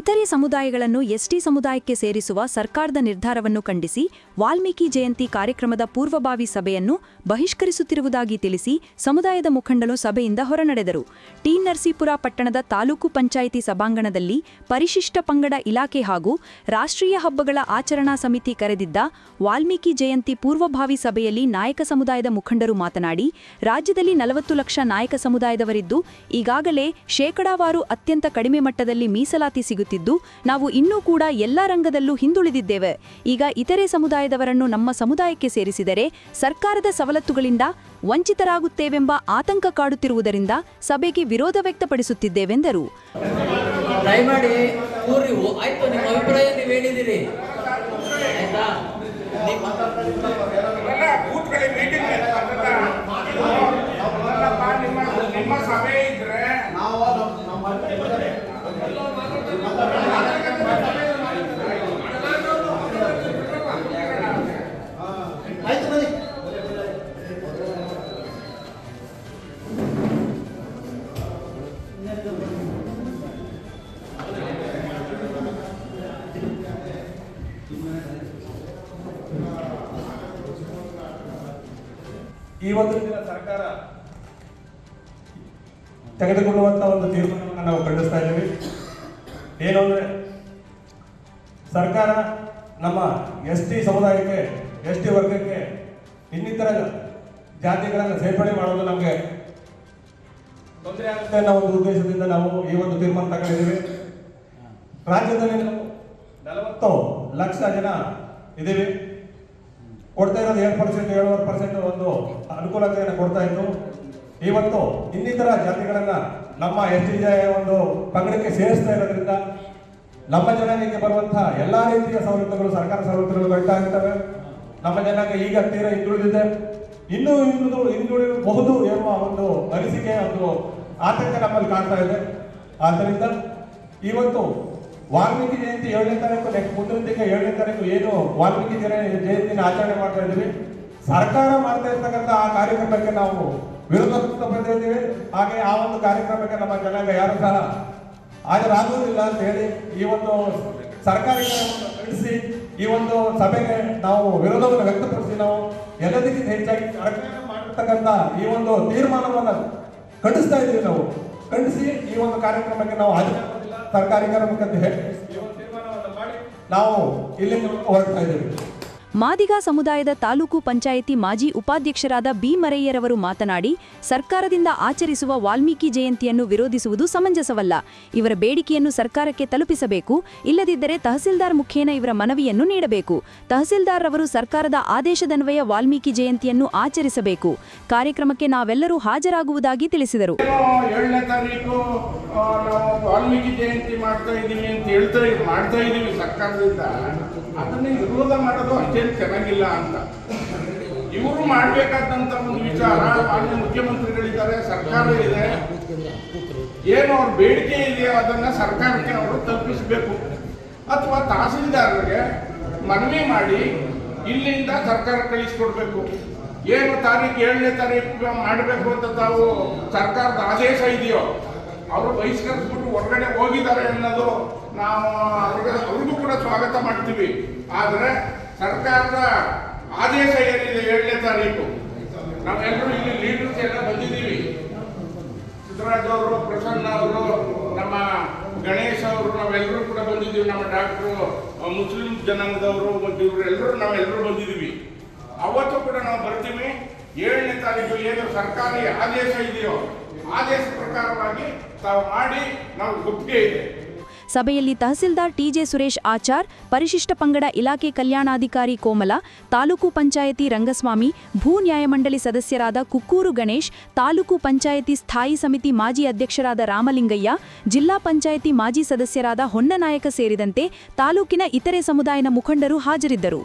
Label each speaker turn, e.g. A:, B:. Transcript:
A: ಇತರೆ ಸಮುದಾಯಗಳನ್ನು ಎಸ್ಟಿ ಸಮುದಾಯಕ್ಕೆ ಸೇರಿಸುವ ಸರ್ಕಾರದ ನಿರ್ಧಾರವನ್ನು ಖಂಡಿಸಿ ವಾಲ್ಮೀಕಿ ಜಯಂತಿ ಕಾರ್ಯಕ್ರಮದ ಪೂರ್ವಭಾವಿ ಸಭೆಯನ್ನು ಬಹಿಷ್ಕರಿಸುತ್ತಿರುವುದಾಗಿ ತಿಳಿಸಿ ಸಮುದಾಯದ ಮುಖಂಡರು ಸಭೆಯಿಂದ ಹೊರನಡೆದರು. ಟಿ ನರಸೀಪುರ ಪಟ್ಟಣದ ತಾಲೂಕು ಪಂಚಾಯಿತಿ ಸಭಾಂಗಣದಲ್ಲಿ ಪರಿಶಿಷ್ಟ ಪಂಗಡ ಇಲಾಖೆ ಹಾಗೂ ರಾಷ್ಟ್ರೀಯ ಹಬ್ಬಗಳ ಆಚರಣಾ ಸಮಿತಿ ಕರೆದಿದ್ದ ವಾಲ್ಮೀಕಿ ಜಯಂತಿ ಪೂರ್ವಭಾವಿ ಸಭೆಯಲ್ಲಿ ನಾಯಕ ಸಮುದಾಯದ ಮುಖಂಡರು ಮಾತನಾಡಿ, ರಾಜ್ಯದಲ್ಲಿ ನಲವತ್ತು ಲಕ್ಷ ನಾಯಕ ಸಮುದಾಯದವರಿದ್ದು ಈಗಾಗಲೇ ಶೇಕಡಾವಾರು ಅತ್ಯಂತ ಕಡಿಮೆ ಮಟ್ಟದಲ್ಲಿ ಮೀಸಲಾತಿ ಸಿಗುತ್ತಿದ್ದು ನಾವು ಇನ್ನೂ ಕೂಡ ಎಲ್ಲ ರಂಗದಲ್ಲೂ ಹಿಂದುಳಿದಿದ್ದೇವೆ. ಈಗ ಇತರೆ ಸಮುದಾಯದವರನ್ನು ನಮ್ಮ ಸಮುದಾಯಕ್ಕೆ ಸೇರಿಸಿದರೆ ಸರ್ಕಾರದ ಸವಲತ್ತುಗಳಿಂದ ವಂಚಿತರಾಗುತ್ತೇವೆಂಬ ಆತಂಕ ಕಾಡುತ್ತಿರುವುದರಿಂದ ಸಭೆಗೆ ವಿರೋಧ ವ್ಯಕ್ತಪಡಿಸುತ್ತಿದ್ದೇವೆಂದರು.
B: ನಿಮ್ಮ ಅಭಿಪ್ರಾಯ ನೀವು
C: ಈ ಒಂದು ದಿನ ಸರ್ಕಾರ ತೆಗೆದುಕೊಳ್ಳುವಂತ ಒಂದು ತೀರ್ಮಾನವನ್ನು ನಾವು ಖಂಡಿಸ್ತಾ ಇದ್ದೀವಿ. ಏನು ಅಂದ್ರೆ ಸರ್ಕಾರ ನಮ್ಮ ಎಸ್ ಟಿ ಸಮುದಾಯಕ್ಕೆ, ಎಸ್ ಟಿ ವರ್ಗಕ್ಕೆ ಇನ್ನಿತರ ಜಾತಿಗಳನ್ನು ಸೇರ್ಪಡೆ ಮಾಡೋದು ನಮಗೆ ತೊಂದರೆ ಆಗುತ್ತೆ ಅನ್ನೋ ಒಂದು ಉದ್ದೇಶದಿಂದ ನಾವು ಈ ಒಂದು ತೀರ್ಮಾನ ತಗೊಂಡಿದ್ದೀವಿ. ರಾಜ್ಯದಲ್ಲಿ ನಾವು ನಲವತ್ತು ಲಕ್ಷ ಜನ ಇದ್ದೀವಿ. ಕೊಡ್ತಾ ಇರೋದು ಏಳು ಪರ್ಸೆಂಟ್ ಏಳುವರೆ ಪರ್ಸೆಂಟ್ ಒಂದು ಅನುಕೂಲತೆಯನ್ನು ಕೊಡ್ತಾ ಇತ್ತು. ಇವತ್ತು ಇನ್ನಿತರ ಜಾತಿಗಳನ್ನ ನಮ್ಮ ಎಸ್ ಟಿ ಒಂದು ಪಂಗಡಕ್ಕೆ ಸೇರಿಸ್ತಾ ಇರೋದ್ರಿಂದ ನಮ್ಮ ಜನಾಂಗಕ್ಕೆ ಬರುವಂತಹ ಎಲ್ಲಾ ರೀತಿಯ ಸವಲತ್ತುಗಳು, ಸರ್ಕಾರ ಸವಲತ್ತುಗಳು ಬರ್ತಾ ಇರ್ತವೆ. ನಮ್ಮ ಜನಾಂಗ ಈಗ ತೀರ ಹಿಂದುಳಿದಿದೆ. ಇನ್ನೂ ಹಿಂದುಳಿದು ಹಿಂದುಳಿಬಹುದು ಎಂಬ ಒಂದು ಅನಿಸಿಕೆ, ಒಂದು ಆತಂಕ ನಮ್ಮಲ್ಲಿ ಕಾಣ್ತಾ ಇದೆ. ಆದ್ದರಿಂದ ಇವತ್ತು ವಾಲ್ಮೀಕಿ ಜಯಂತಿ ಏಳನೇ ತಾರೀಕು ನೆಕ್ಸ್ಟ್ ಮುಂದಿನ ತಿಂಗಳ ಏಳನೇ ತಾರೀಕು ಏನು ವಾಲ್ಮೀಕಿ ಜಯಂತಿನ ಆಚರಣೆ ಮಾಡ್ತಾ ಇದ್ದೀವಿ. ಸರ್ಕಾರ ಮಾಡ್ತಾ ಇರ್ತಕ್ಕಂಥ ಆ ಕಾರ್ಯಕ್ರಮಕ್ಕೆ ನಾವು ವಿರೋಧ ವ್ಯಕ್ತಪಡಿಸಿದ್ದೀವಿ ಹಾಗೆ ಆ ಒಂದು ಕಾರ್ಯಕ್ರಮಕ್ಕೆ ನಮ್ಮ ಜನಾಂಗ ಯಾರು ಸಹ ಹಾಜರಾಗುವುದಿಲ್ಲ ಅಂತ ಹೇಳಿ ಈ ಒಂದು ಸರ್ಕಾರಿ ನಡೆಸಿ ಈ ಒಂದು ಸಭೆಗೆ ನಾವು ವಿರೋಧವನ್ನು ವ್ಯಕ್ತಪಡಿಸಿ ನಾವು ಎಲ್ಲದಕ್ಕಿಂತ ಹೆಚ್ಚಾಗಿ ಸರ್ಕಾರ ಮಾಡಿರ್ತಕ್ಕಂಥ ಈ ಒಂದು ತೀರ್ಮಾನವನ್ನು ಖಂಡಿಸ್ತಾ ಇದ್ದೀವಿ ನಾವು. ಖಂಡಿಸಿ ಈ ಒಂದು ಕಾರ್ಯಕ್ರಮಕ್ಕೆ ನಾವು ಹಾಜರಾಗೋದಿಲ್ಲ ಸರ್ಕಾರಿ ಕಾರ್ಯಕ್ರಮಕ್ಕೆ ಅಂತ ಹೇಳಿ ನಾವು ಇಲ್ಲಿಂದ ಹೊರಡ್ತಾ ಇದ್ದೀವಿ.
A: ಮಾದಿಗ ಸಮುದಾಯದ ತಾಲೂಕು ಪಂಚಾಯಿತಿ ಮಾಜಿ ಉಪಾಧ್ಯಕ್ಷರಾದ ಬಿ ಮರಯ್ಯರವರು ಮಾತನಾಡಿ, ಸರ್ಕಾರದಿಂದ ಆಚರಿಸುವ ವಾಲ್ಮೀಕಿ ಜಯಂತಿಯನ್ನು ವಿರೋಧಿಸುವುದು ಸಮಂಜಸವಲ್ಲ. ಇವರ ಬೇಡಿಕೆಯನ್ನು ಸರ್ಕಾರಕ್ಕೆ ತಲುಪಿಸಬೇಕು. ಇಲ್ಲದಿದ್ದರೆ ತಹಸೀಲ್ದಾರ್ ಮುಖೇನ ಇವರ ಮನವಿಯನ್ನು ನೀಡಬೇಕು. ತಹಸೀಲ್ದಾರ್ ರವರು ಸರ್ಕಾರದ ಆದೇಶದನ್ವಯ ವಾಲ್ಮೀಕಿ ಜಯಂತಿಯನ್ನು ಆಚರಿಸಬೇಕು. ಕಾರ್ಯಕ್ರಮಕ್ಕೆ ನಾವೆಲ್ಲರೂ ಹಾಜರಾಗುವುದಾಗಿ ತಿಳಿಸಿದರು.
D: ಜಯಂತಿ ಮಾಡ್ತಾ ಮಾಡ್ತಾ ಅಷ್ಟೇನು ಚೆನ್ನಾಗಿಲ್ಲ ಅಂತ. ಇವರು ಮಾಡಬೇಕಾದಂತ ಒಂದು ವಿಚಾರ ಮಾನ್ಯ ಮುಖ್ಯಮಂತ್ರಿಗಳಿದ್ದಾರೆ ಸರ್ಕಾರ ಇದೆ. ಏನು ಅವ್ರ ಬೇಡಿಕೆ ಇದೆಯೋ ಅದನ್ನ ಸರ್ಕಾರಕ್ಕೆ ಅವರು ತಲುಪಿಸಬೇಕು. ಅಥವಾ ತಹಸೀಲ್ದಾರರಿಗೆ ಮನವಿ ಮಾಡಿ ಇಲ್ಲಿಂದ ಸರ್ಕಾರ ಕಳಿಸ್ಕೊಡ್ಬೇಕು. ಏನು ತಾರೀಕು ಏಳನೇ ತಾರೀಕು ಮಾಡಬೇಕು ಅಂತ ತಾವು ಸರ್ಕಾರದ ಆದೇಶ ಇದೆಯೋ, ಅವರು ಬಹಿಷ್ಕರಿಸ್ಬಿಟ್ಟು ಹೊರಗಡೆ ಹೋಗಿದ್ದಾರೆ ಅನ್ನೋದು ನಾವು ಅವ್ರಿಗೆ, ಅವ್ರಿಗೂ ಕೂಡ ಸ್ವಾಗತ ಮಾಡ್ತೀವಿ. ಆದರೆ ಸರ್ಕಾರದ ಆದೇಶ ಏನಿದೆ ಏಳನೇ ತಾರೀಕು? ನಾವೆಲ್ಲರೂ ಇಲ್ಲಿ ಲೀಡರ್ಸ್ ಎಲ್ಲ ಬಂದಿದ್ದೀವಿ. ಸಿದ್ದರಾಜ್ ಅವರು, ಪ್ರಸನ್ನ ಅವರು, ನಮ್ಮ ಗಣೇಶ್ ಅವರು, ನಾವೆಲ್ಲರೂ ಕೂಡ ಬಂದಿದ್ದೀವಿ. ನಮ್ಮ ಡಾಕ್ಟ್ರು ಮುಸ್ಲಿಂ ಜನಾಂಗದವರು, ಮತ್ತು ಇವರೆಲ್ಲರೂ ನಾವೆಲ್ಲರೂ ಬಂದಿದ್ದೀವಿ. ಅವತ್ತು ಕೂಡ ನಾವು ಬರ್ತೀವಿ. ಏಳನೇ ತಾರೀಕು ಏನು ಸರ್ಕಾರಿ ಆದೇಶ ಇದೆಯೋ, ಆದೇಶ ಪ್ರಕಾರವಾಗಿ ತಾವು ಮಾಡಿ, ನಾವು ಒಪ್ಪಿಗೆ ಇದೆ.
A: ಸಭೆಯಲ್ಲಿ ತಹಸೀಲ್ದಾರ್ ಟಿಜೆ ಸುರೇಶ್ ಆಚಾರ್, ಪರಿಶಿಷ್ಟ ಪಂಗಡ ಇಲಾಖೆ ಕಲ್ಯಾಣಾಧಿಕಾರಿ ಕೋಮಲ, ತಾಲೂಕು ಪಂಚಾಯಿತಿ ರಂಗಸ್ವಾಮಿ, ಭೂ ನ್ಯಾಯಮಂಡಳಿ ಸದಸ್ಯರಾದ ಕುಕ್ಕೂರು ಗಣೇಶ್, ತಾಲೂಕು ಪಂಚಾಯಿತಿ ಸ್ಥಾಯಿ ಸಮಿತಿ ಮಾಜಿ ಅಧ್ಯಕ್ಷರಾದ ರಾಮಲಿಂಗಯ್ಯ, ಜಿಲ್ಲಾ ಪಂಚಾಯಿತಿ ಮಾಜಿ ಸದಸ್ಯರಾದ ಹೊನ್ನನಾಯಕ ಸೇರಿದಂತೆ ತಾಲೂಕಿನ ಇತರೆ ಸಮುದಾಯದ ಮುಖಂಡರು ಹಾಜರಿದ್ದರು.